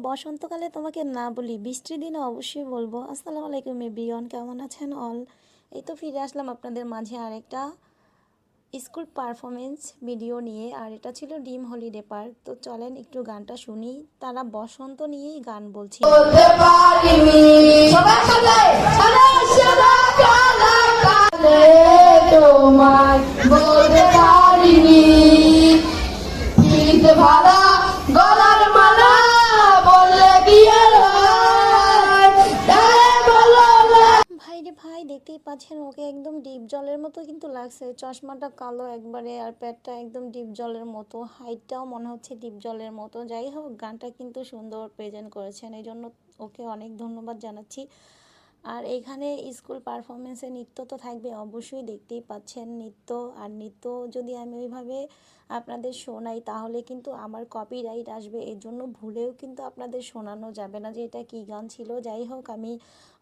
বসন্তকালে তোমাকে না বলি বৃষ্টির দিনে অবশ্যই বলব আসসালামু আলাইকুম এভরিওয়ান কেমন আছেন অল এই তো ফিরে আসলাম আপনাদের মাঝে আরেকটা স্কুল পারফরমেন্স ভিডিও নিয়ে আর এটা ছিল ডিম হলিডে পার্ক তো চলেন একটু গানটা শুনি তারা বসন্ত নিয়েই গান কালে তোমায় বলতে পারিনি পাচ্ছেন ওকে একদম ডিপ জলের মতো কিন্তু লাগছে। চশমাটা কালো একবারে আর প্যাডটা একদম ডিপ জলের মতো। হাইটটাও মনে হচ্ছে ডিপ জলের মতো। যাই হোক, গানটা কিন্তু সুন্দর প্রেজেন্ট করেছেন। এই জন্য ওকে অনেক ধন্যবাদ জানাচ্ছি। আর এখানে স্কুল পারফরমেন্সে নৃত্য তো থাকবে, অবশ্যই দেখতেই পাচ্ছেন নৃত্য। আর নৃত্য যদি আমি ওইভাবে আপনাদের শোনাই, তাহলে কিন্তু আমার কপিরাইট আসবে। এর জন্য ভুলেও কিন্তু আপনাদের শোনানো যাবে না যে এটা কী গান ছিল। যাই হোক, আমি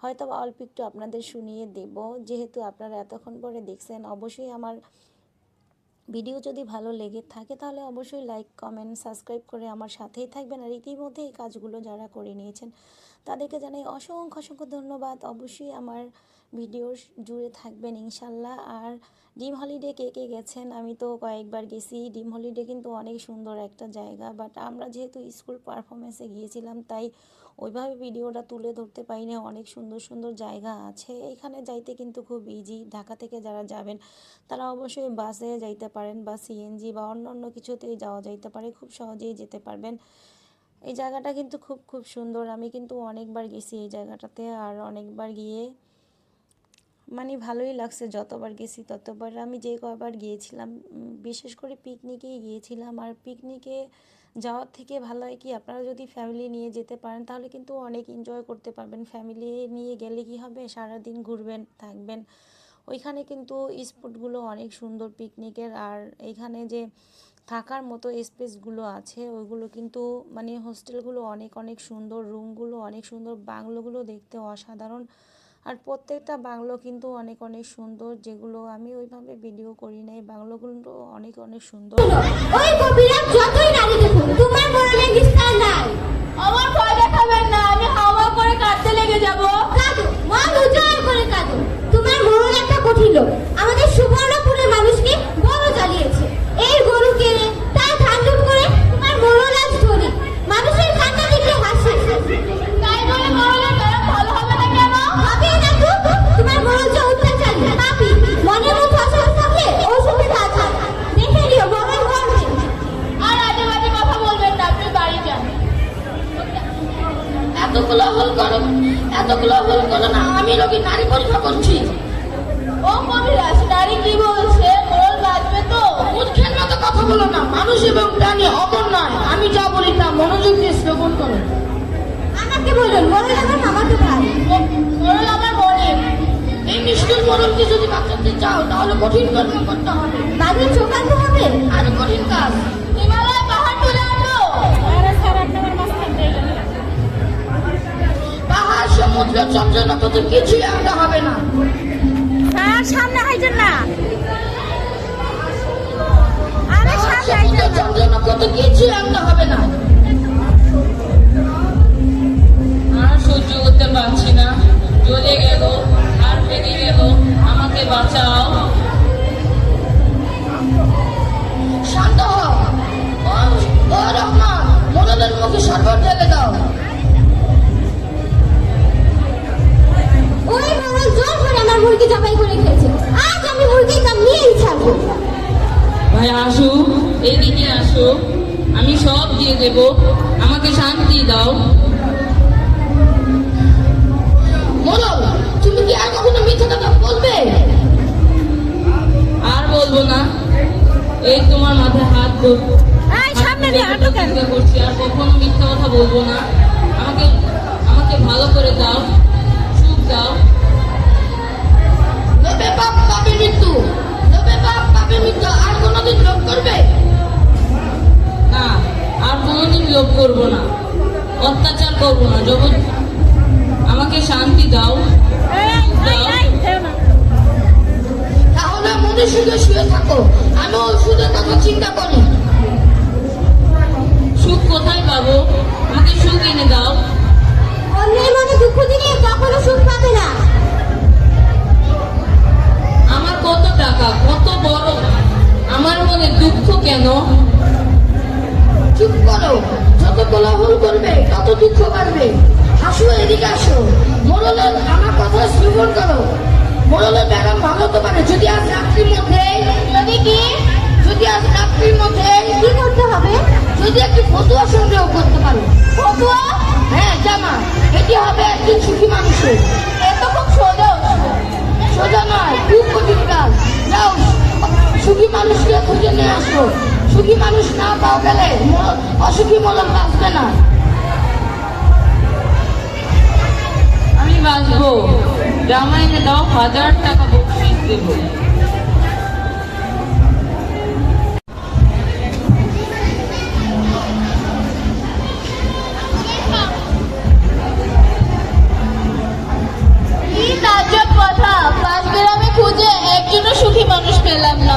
হয়তো অল্প একটু আপনাদের শুনিয়ে দেব। যেহেতু আপনারা এতক্ষণ পরে দেখছেন, অবশ্যই আমার ভিডিও যদি ভালো লেগে থাকে, তাহলে অবশ্যই লাইক কমেন্ট সাবস্ক্রাইব করে আমার সাথেই থাকবেন। আর ইতিমধ্যে এই কাজগুলো যারা করে নিয়েছেন তাদেরকে জানাই অসংখ্য অসংখ্য ধন্যবাদ। অবশ্যই আমার ভিডিও জুড়ে থাকবেন ইনশাল্লাহ। আর ডিম হলিডে কে কে গেছেন? আমি তো কয়েকবার গেছি। ডিম হলিডে কিন্তু অনেক সুন্দর একটা জায়গা। বাট আমরা যেহেতু স্কুল পারফরমেন্সে গিয়েছিলাম, তাই ওইভাবে ভিডিওটা তুলে ধরতে পারি না অনেক সুন্দর সুন্দর জায়গা আছে। এখানে যাইতে কিন্তু খুব ইজি ঢাকা থেকে যারা যাবেন, তারা অবশ্যই বাসে যাইতে পারেন বা সিএনজি বা অন্য অন্য কিছুতেই যাওয়া যাইতে পারে। খুব সহজেই যেতে পারবেন। এই জায়গাটা কিন্তু খুব খুব সুন্দর। আমি কিন্তু অনেকবার গেছি এই জায়গাটাতে আর অনেকবার গিয়ে মানে ভালোই লাগছে যতবার গেছি ততবার। আমি যে কয়বার গিয়েছিলাম বিশেষ করে পিকনিকেই গিয়েছিলাম। আর পিকনিকে যাওয়ার থেকে ভালো হয় কি, আপনারা যদি ফ্যামিলি নিয়ে যেতে পারেন, তাহলে কিন্তু অনেক এনজয় করতে পারবেন। ফ্যামিলি নিয়ে গেলে কি হবে? সারাদিন ঘুরবেন, থাকবেন। ওইখানে কিন্তু স্পটগুলো অনেক সুন্দর পিকনিকের আর এইখানে যে থাকার মতো স্পেসগুলো আছে, ওইগুলো কিন্তু মানে হোস্টেলগুলো অনেক অনেক সুন্দর, রুমগুলো অনেক সুন্দর, বাংলোগুলো দেখতে অসাধারণ। আর প্রত্যেকটা বাংলো কিন্তু অনেক অনেক সুন্দর, যেগুলো আমি ওইভাবে ভিডিও করি নাই, বাংলোগুলো অনেক অনেক সুন্দর। আমার ভয় দেখাবেন না, আমি হাওয়া করে লেগে যাব। কাঁদো করে কাঁদো। তোমার মরণ একটা কঠিল করো এতগুলো হল করো না আমি রোগী নারী পরীক্ষা করছি। ও কবিরাজ নারী কি বলছে? মোড়ল বাজবে তো। মূর্খের মতো কথা বলো না। মানুষ এবং প্রাণী অমর নয় আমি যা বলি তা মনোযোগ দিয়ে শ্রবণ করো। আমাকে বলুন মরণ আমার মামাকে ভাই মোড়ল আমার মনে এই নিষ্ঠুর মোড়লকে যদি বাঁচাতে চাও তাহলে কঠিন কর্ম করতে হবে। বাড়ির চোখাতে হবে। আরও কঠিন কাজ কত কিছুই হবে না। আর সামনে হাইটেন না। আরে সামনে হাইটেন না। কত কিছুই আনতে হবে না। আর সহ্য করতে পারছি না। জ্বলে গেল আর ভেঙে গেল। আমাকে বাঁচাও। শান্ত হও। ও রহমান মোড়লের মুখে সরবর ঢেলে দাও। মুরগি জবাই করে খেয়েছে। আজ আমি মুরগির দাম নিয়েই ছাড়বো ভাই আসো এদিকে আসো। আমি সব দিয়ে দেব। আমাকে শান্তি দাও। মোড়ল তুমি কি আর কখনো মিথ্যা কথা বলবে? আর বলব না। এই তোমার মাথায় হাত সামনে দিয়ে হাঁটো কেন? করছি আর কখনো মিথ্যা কথা বলব না। আমাকে আমাকে ভালো করে দাও। সুখ দাও। জগৎ আমাকে শান্তি দাও। তাহলে মনে সুখে শুয়ে থাকো। আমি ওষুধের কথা চিন্তা করি। সুখ কোথায় পাবো? আমাকে সুখ এনে পারবে। আসো এদিকে আসো। মোরলের আমার কথা শ্রবণ করো। মোরলের ম্যাডাম ভালো তো পারে। যদি আজ রাত্রির মধ্যে যদি কি? যদি আজ রাত্রির মধ্যে কি করতে হবে? যদি একটি ফতুয়া সংগ্রহ করতে পারো। ফতুয়া? হ্যাঁ জামা। এটি হবে একজন সুখী মানুষের। এ তো খুব সোজা সোজা নয় খুব কঠিন কাজ। যাও সুখী মানুষকে খুঁজে নিয়ে আসো। সুখী মানুষ না পাওয়া গেলে অসুখী মলম বাঁচবে না। বাঁচবো জামাইকে দাও হাজার টাকা বকশিস দেবো। কথা। পাঁচ গ্রামে খুঁজে একজনও সুখী মানুষ পেলাম না।